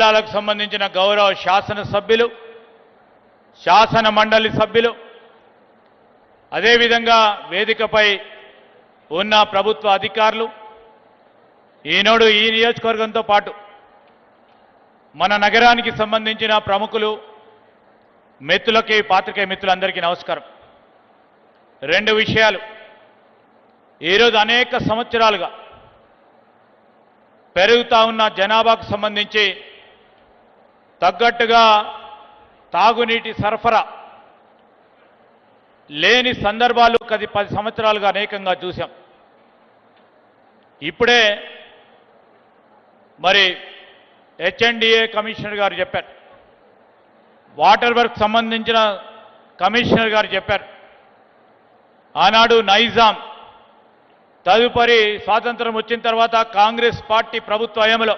జిల్లాలకు సంబంధించిన గౌరవ శాసన సభ్యులు శాసన మండలి సభ్యులు అదేవిధంగా వేదికపై ఉన్న ప్రభుత్వ అధికారులు ఈనాడు ఈ నియోజకవర్గంతో పాటు మన నగరానికి సంబంధించిన ప్రముఖులు మిత్రులకి పాత్రికేయ మిత్రులందరికీ నమస్కారం. రెండు విషయాలు. ఈరోజు అనేక సంవత్సరాలుగా పెరుగుతా ఉన్న జనాభాకు సంబంధించి తగ్గట్టుగా తాగునీటి సరఫరా లేని సందర్భాలు కది పది సంవత్సరాలుగా అనేకంగా చూశాం. ఇప్పుడే మరి హెచ్ఎండిఏ కమిషనర్ గారు చెప్పారు. వాటర్ వర్క్ సంబంధించిన కమిషనర్ గారు చెప్పారు. ఆనాడు నైజాం తదుపరి స్వాతంత్రం వచ్చిన తర్వాత కాంగ్రెస్ పార్టీ ప్రభుత్వ హయంలో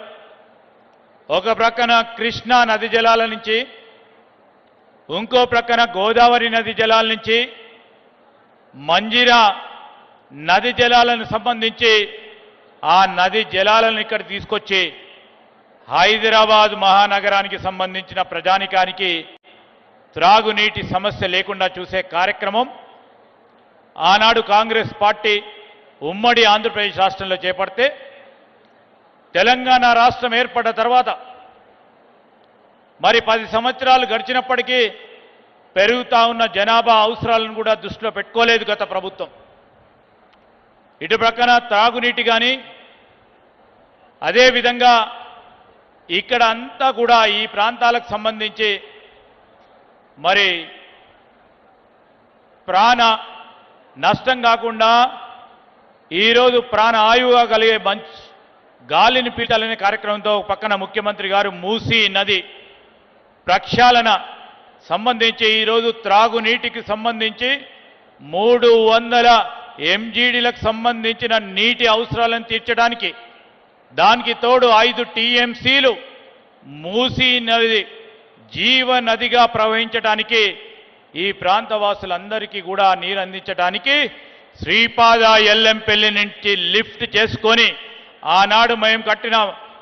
ఒక ప్రక్కన కృష్ణా నది జలాల నుంచి ఇంకో ప్రక్కన గోదావరి నది జలాల నుంచి మంజిరా నది జలాలను సంబంధించి ఆ నది జలాలను ఇక్కడ తీసుకొచ్చి హైదరాబాద్ మహానగరానికి సంబంధించిన ప్రజానికానికి త్రాగునీటి సమస్య లేకుండా చూసే కార్యక్రమం ఆనాడు కాంగ్రెస్ పార్టీ ఉమ్మడి ఆంధ్రప్రదేశ్ రాష్ట్రంలో చేపడితే తెలంగాణ రాష్ట్రం ఏర్పడ్డ తర్వాత మరి పది సంవత్సరాలు గడిచినప్పటికీ పెరుగుతా ఉన్న జనాభా అవసరాలను కూడా దృష్టిలో పెట్టుకోలేదు గత ప్రభుత్వం. ఇటు ప్రక్కన త్రాగునీటి కానీ అదేవిధంగా ఇక్కడ అంతా కూడా ఈ ప్రాంతాలకు సంబంధించి మరి ప్రాణ నష్టం కాకుండా ఈరోజు ప్రాణ ఆయువుగా కలిగే మంచి గాలిని పీటాలనే కార్యక్రమంతో పక్కన ముఖ్యమంత్రి గారు మూసీ నది ప్రక్షాళన సంబంధించి ఈరోజు త్రాగునీటికి సంబంధించి మూడు వందల ఎంజీడీలకు సంబంధించిన నీటి అవసరాలను తీర్చడానికి దానికి తోడు ఐదు టీఎంసీలు మూసీ నది జీవ నదిగా ప్రవహించడానికి ఈ ప్రాంత వాసులందరికీ కూడా నీరు అందించడానికి శ్రీపాద ఎల్లంపల్లి నుంచి లిఫ్ట్ చేసుకొని ఆనాడు మేము కట్టిన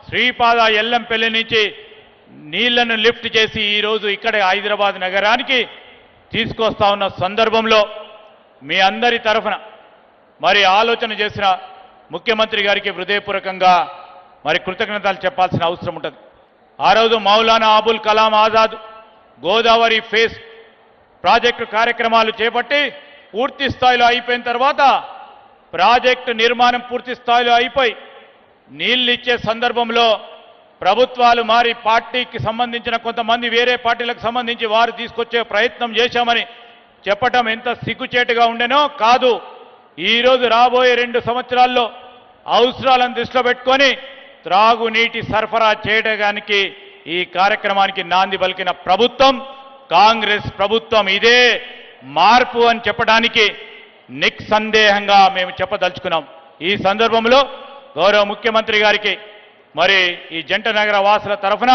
శ్రీపాద ఎల్లంపల్లి నుంచి నీళ్ళను లిఫ్ట్ చేసి ఈరోజు ఇక్కడ హైదరాబాద్ నగరానికి తీసుకొస్తా ఉన్న సందర్భంలో మీ అందరి తరఫున మరి ఆలోచన చేసిన ముఖ్యమంత్రి గారికి హృదయపూర్వకంగా మరి కృతజ్ఞతలు చెప్పాల్సిన అవసరం ఉంటుంది. ఆ రోజు మౌలానా అబుల్ కలాం ఆజాద్ గోదావరి ఫేస్ ప్రాజెక్టు కార్యక్రమాలు చేపట్టి పూర్తి స్థాయిలో అయిపోయిన తర్వాత ప్రాజెక్టు నిర్మాణం పూర్తి స్థాయిలో అయిపోయి నీళ్ళు ఇచ్చే సందర్భంలో ప్రభుత్వాలు మారి పార్టీకి సంబంధించిన కొంతమంది వేరే పార్టీలకు సంబంధించి వారు తీసుకొచ్చే ప్రయత్నం చేశామని చెప్పటం ఎంత సిగ్గుచేటుగా ఉండెనో కాదు. ఈరోజు రాబోయే రెండు సంవత్సరాల్లో అవసరాలను దృష్టిలో పెట్టుకొని త్రాగునీటి సరఫరా చేయడానికి ఈ కార్యక్రమానికి నాంది పలికిన ప్రభుత్వం కాంగ్రెస్ ప్రభుత్వం ఇదే మార్పు అని చెప్పడానికి నిస్సందేహంగా మేము చెప్పదలుచుకున్నాం. ఈ సందర్భంలో గౌరవ ముఖ్యమంత్రి గారికి మరి ఈ జంట నగర వాసుల తరఫున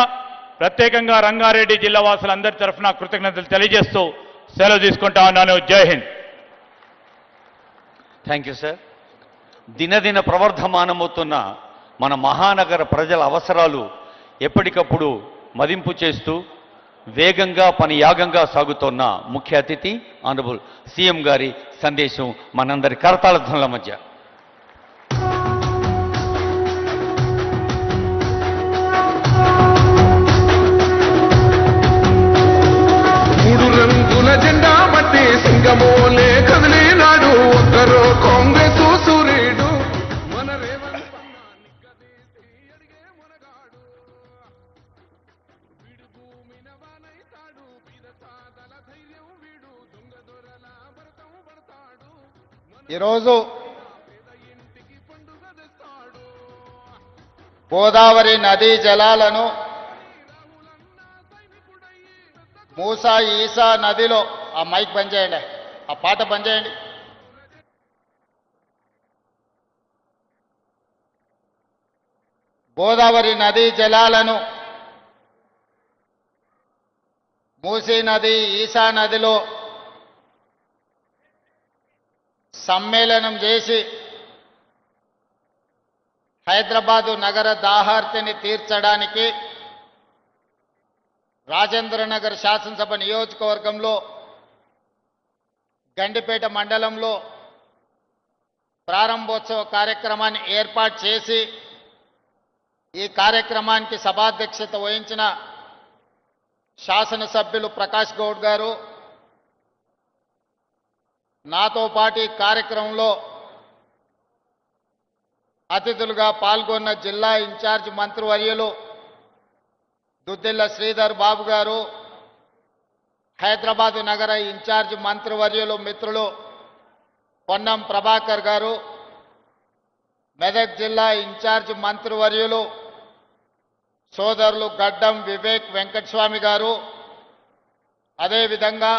ప్రత్యేకంగా రంగారెడ్డి జిల్లా వాసులందరి తరఫున కృతజ్ఞతలు తెలియజేస్తూ సెలవు తీసుకుంటా ఉన్నాను. జై హింద్. థ్యాంక్ యూ సార్ దినదిన ప్రవర్ధమానమవుతున్న మన మహానగర ప్రజల అవసరాలు ఎప్పటికప్పుడు మదింపు చేస్తూ వేగంగా పని యాగంగా సాగుతోన్న ముఖ్య అతిథి ఆనరబుల్ సీఎం గారి సందేశం మనందరి కరతాళ మధ్య. ఈరోజు గోదావరి నదీ జలాలను మూసా ఈసా నదిలో ఆ మైక్ బంద్ చేయండి ఆ పాట బంద్ చేయండి. గోదావరి నదీ జలాలను మూసీ నది ఈసా నదిలో సమ్మేళనం చేసి హైదరాబాదు నగర దాహార్తిని తీర్చడానికి రాజేంద్రనగర్ శాసనసభ నియోజకవర్గంలో గండిపేట మండలంలో ప్రారంభోత్సవ కార్యక్రమాన్ని ఏర్పాటు చేసి ఈ కార్యక్రమానికి సభాధ్యక్షత వహించిన శాసనసభ్యులు ప్రకాష్ గౌడ్ గారు నాతో పాటు కార్యక్రమంలో అతిథులుగా పాల్గొన్న జిల్లా ఇన్ఛార్జ్ మంత్రివర్యులు దుద్దిల్ల శ్రీధర్ బాబు గారు హైదరాబాద్ నగర ఇన్ఛార్జ్ మంత్రివర్యులు మిత్రులు పొన్నం ప్రభాకర్ గారు మెదక్ జిల్లా ఇన్ఛార్జ్ మంత్రివర్యులు సోదరులు గడ్డం వివేక్ వెంకటస్వామి గారు. అదేవిధంగా